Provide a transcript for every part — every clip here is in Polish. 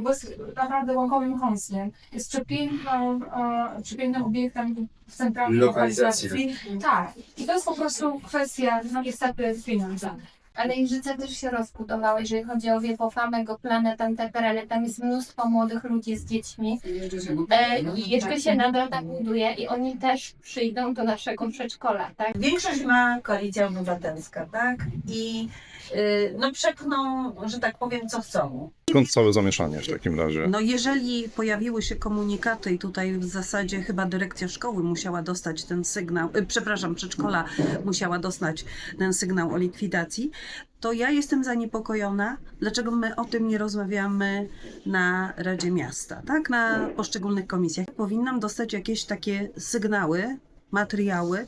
bo jest naprawdę łąkowym chąskiem. Jest przepiękną, e, przepięknym obiektem w centralnej Lokalizacji. lokalizacji. Tak. I to jest po prostu kwestia, no niestety, pieniądza. Ale Iżyce też się rozbudowały, jeżeli chodzi o Wiepofamę, go Planet Anteperele. Tam jest mnóstwo młodych ludzi z dziećmi. E, I jeszcze się nadal tak buduje i oni też przyjdą do naszego przedszkola, tak? Większość ma koalicja obywatelska, tak? I no przepchną, że tak powiem, co chcą. Skąd całe zamieszanie w takim razie? No jeżeli pojawiły się komunikaty i tutaj w zasadzie chyba dyrekcja szkoły musiała dostać ten sygnał, y, przepraszam, przedszkola musiała dostać ten sygnał o likwidacji, to ja jestem zaniepokojona, dlaczego my o tym nie rozmawiamy na Radzie Miasta, tak? Na poszczególnych komisjach. Powinnam dostać jakieś takie sygnały, materiały,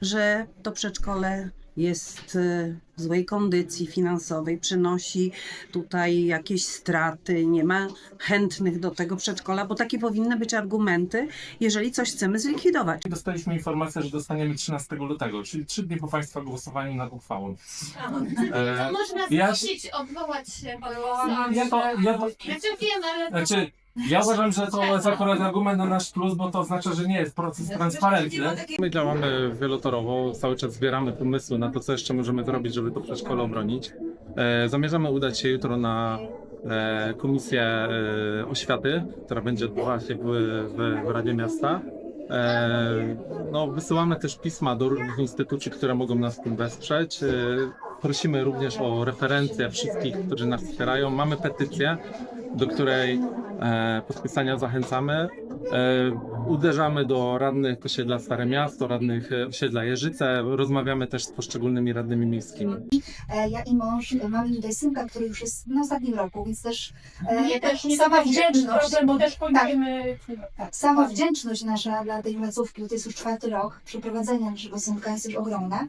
że to przedszkole jest y, w złej kondycji finansowej, przynosi tutaj jakieś straty, nie ma chętnych do tego przedszkola, bo takie powinny być argumenty, jeżeli coś chcemy zlikwidować. Dostaliśmy informację, że dostaniemy 13 lutego, czyli trzy dni po Państwa głosowaniu nad uchwałą. E, Można ja- zgłosić, odwołać się. ja to, ja to, Znaczy wiem, ale... znaczy, ja uważam, że to jest akurat argument na nasz plus, bo to oznacza, że nie jest proces transparentny. My działamy wielotorowo, cały czas zbieramy pomysły na to, co jeszcze możemy zrobić, żeby to przedszkole obronić. E, zamierzamy udać się jutro na e, komisję e, oświaty, która będzie odbywała się w, w, w Radzie Miasta. E, no, wysyłamy też pisma do różnych instytucji, które mogą nas w tym wesprzeć. E, prosimy również o referencje wszystkich, którzy nas wspierają. Mamy petycję, do której e, podpisania zachęcamy. Uderzamy do radnych osiedla Stare Miasto, radnych e, osiedla Jeżyce. Rozmawiamy też z poszczególnymi radnymi miejskimi. E, Ja i mąż e, mamy tutaj synka, który już jest na ostatnim roku, więc też Nie, też nie sama wdzięczność, Problem, bo też pójdziemy... Tak, sama wdzięczność nasza dla tej placówki, bo to jest już czwarty rok przeprowadzenia naszego synka, jest już ogromna.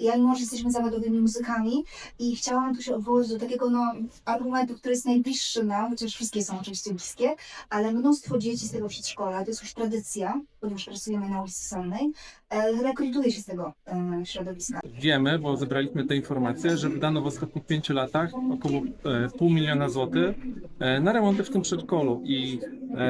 Ja i mąż jesteśmy zawodowymi muzykami i chciałam tu się odwołać do takiego no, argumentu, który jest najbliższy nam, chociaż wszystkie są oczywiście bliskie, ale mnóstwo dzieci z tego przedszkola, to jest już tradycja, ponieważ pracujemy na ulicy Solnej, e, rekrutuje się z tego e, środowiska. Wiemy, bo zebraliśmy te informacje, że wydano w ostatnich pięciu latach około e, pół miliona złotych na remonty w tym przedszkolu i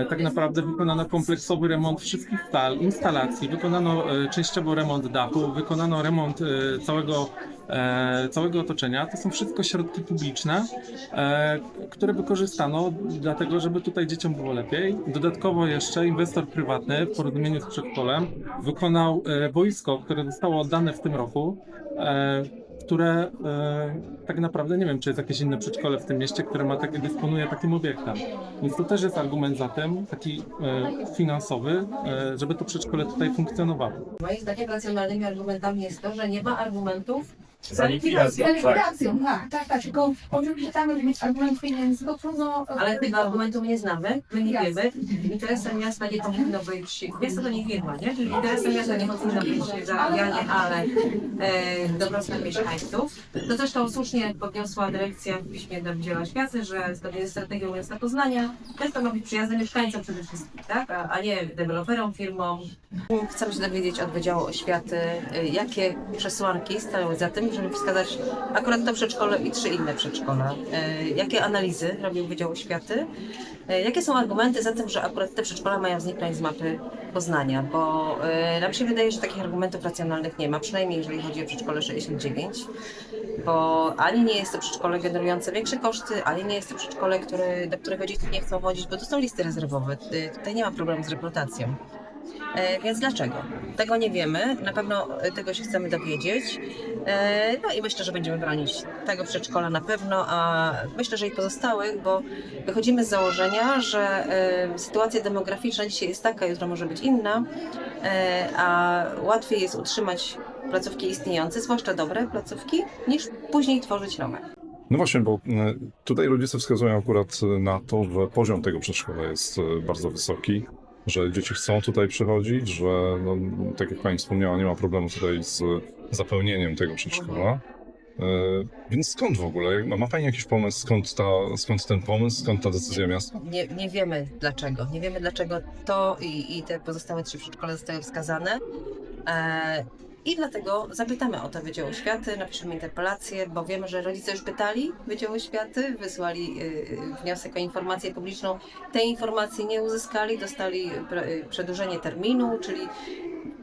tak naprawdę wykonano kompleksowy remont wszystkich stal, instalacji, wykonano e, częściowo remont dachu, wykonano remont e, całego e, całego otoczenia. To są wszystko środki publiczne, e, które wykorzystano dlatego, żeby tutaj dzieciom było lepiej. Dodatkowo jeszcze inwestor prywatny w porozumieniu z przedszkolem wykonał e, boisko, które zostało oddane w tym roku, e, które e, tak naprawdę nie wiem, czy jest jakieś inne przedszkole w tym mieście, które ma takie, dysponuje takim obiektem. Więc to też jest argument za tym, taki e, finansowy, e, żeby to przedszkole tutaj funkcjonowało. Moim zdaniem racjonalnymi argumentami jest to, że nie ma argumentów Za likwidacją, Z likwidacją, tak, tak, tak. Tylko oczywiście tam może być argument pieniędzy, to trudno... Ale tego argumentu nie znamy, my nie Jasne. wiemy. Interesem miasta nie powinno być, miasto to nie firma, nie? Czyli interesem miasta nie powinno być zarabianie, ale e, dobrostan mieszkańców. To zresztą słusznie podniosła dyrekcja w piśmie do Wydziału Oświaty, że zgodnie ze strategią miasta Poznania miasto ma być przyjazne mieszkańcom przede wszystkim, tak? A, a nie deweloperom, firmom. Chcemy się dowiedzieć od Wydziału Oświaty, y, jakie przesłanki stoją za tym, żeby wskazać akurat to przedszkole i trzy inne przedszkola. Y, Jakie analizy robił Wydział Oświaty? Y, Jakie są argumenty za tym, że akurat te przedszkola mają zniknąć z mapy Poznania? Bo y, nam się wydaje, że takich argumentów racjonalnych nie ma, przynajmniej jeżeli chodzi o przedszkole 69, bo ani nie jest to przedszkole generujące większe koszty, ani nie jest to przedszkole, który, do którego dzieci nie chcą chodzić, bo to są listy rezerwowe. Tutaj nie ma problemu z rekrutacją. E, Więc dlaczego? Tego nie wiemy. Na pewno e, tego się chcemy dowiedzieć. E, No i myślę, że będziemy bronić tego przedszkola na pewno, a myślę, że i pozostałych, bo wychodzimy z założenia, że sytuacja demograficzna dzisiaj jest taka, jutro może być inna, a łatwiej jest utrzymać placówki istniejące, zwłaszcza dobre placówki, niż później tworzyć nowe. No właśnie, bo tutaj rodzice wskazują akurat na to, że poziom tego przedszkola jest bardzo wysoki, że dzieci chcą tutaj przychodzić, że no, tak jak Pani wspomniała, nie ma problemu tutaj z zapełnieniem tego przedszkola. E, Więc skąd w ogóle? Ma Pani jakiś pomysł, skąd, ta, skąd ten pomysł, skąd ta decyzja miasta? Nie, nie wiemy dlaczego. Nie wiemy dlaczego to i, i te pozostałe trzy przedszkola zostały wskazane. E, I dlatego zapytamy o to Wydział Oświaty, napiszemy interpelację, bo wiemy, że rodzice już pytali Wydział Oświaty, wysłali y, wniosek o informację publiczną. Tej informacji nie uzyskali, dostali y, przedłużenie terminu, czyli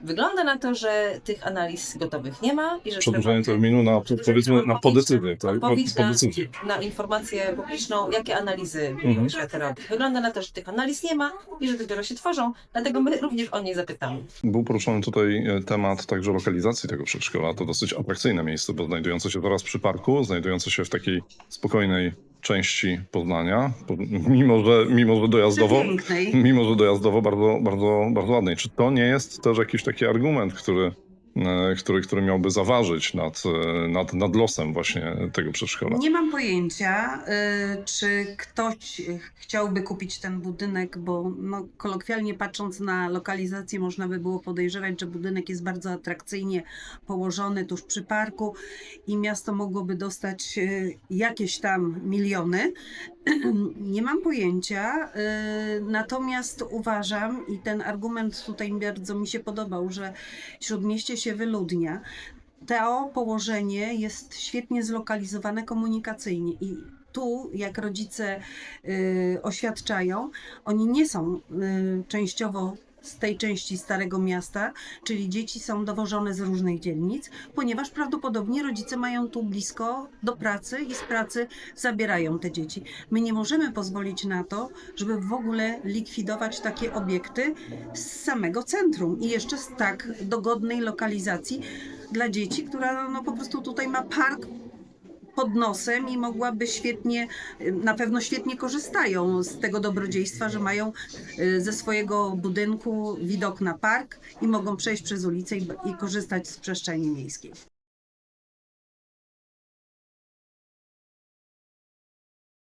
wygląda na to, że tych analiz gotowych nie ma i że Przedłużenie trzeba- terminu na, powiedzmy, na podecyzję, tak? Na, na informację publiczną, jakie analizy Mhm. robi. Wygląda na to, że tych analiz nie ma i że dopiero się tworzą, dlatego my również o nie zapytamy. Był poruszony tutaj e, temat także lokalizacji tego przedszkola. To dosyć atrakcyjne miejsce, bo znajdujące się zaraz przy parku, znajdujące się w takiej spokojnej części Poznania, po- mimo że, mimo że dojazdowo, mimo że dojazdowo bardzo, bardzo, bardzo ładnej. Czy to nie jest też jakiś taki argument, który, który, który miałby zaważyć nad, e, nad, nad losem właśnie tego przedszkola? Nie mam pojęcia, y, czy ktoś chciałby kupić ten budynek, bo no, kolokwialnie patrząc na lokalizację, można by było podejrzewać, że budynek jest bardzo atrakcyjnie położony tuż przy parku i miasto mogłoby dostać jakieś tam miliony. Nie mam pojęcia, y, natomiast uważam, i ten argument tutaj bardzo mi się podobał, że śródmieście się wyludnia. To położenie jest świetnie zlokalizowane komunikacyjnie i tu, jak rodzice y, oświadczają, oni nie są y, częściowo z tej części Starego Miasta, czyli dzieci są dowożone z różnych dzielnic, ponieważ prawdopodobnie rodzice mają tu blisko do pracy i z pracy zabierają te dzieci. My nie możemy pozwolić na to, żeby w ogóle likwidować takie obiekty z samego centrum i jeszcze z tak dogodnej lokalizacji dla dzieci, która no, po prostu tutaj ma park pod nosem i mogłaby świetnie, na pewno świetnie korzystają z tego dobrodziejstwa, że mają y, ze swojego budynku widok na park i mogą przejść przez ulicę i, i korzystać z przestrzeni miejskiej.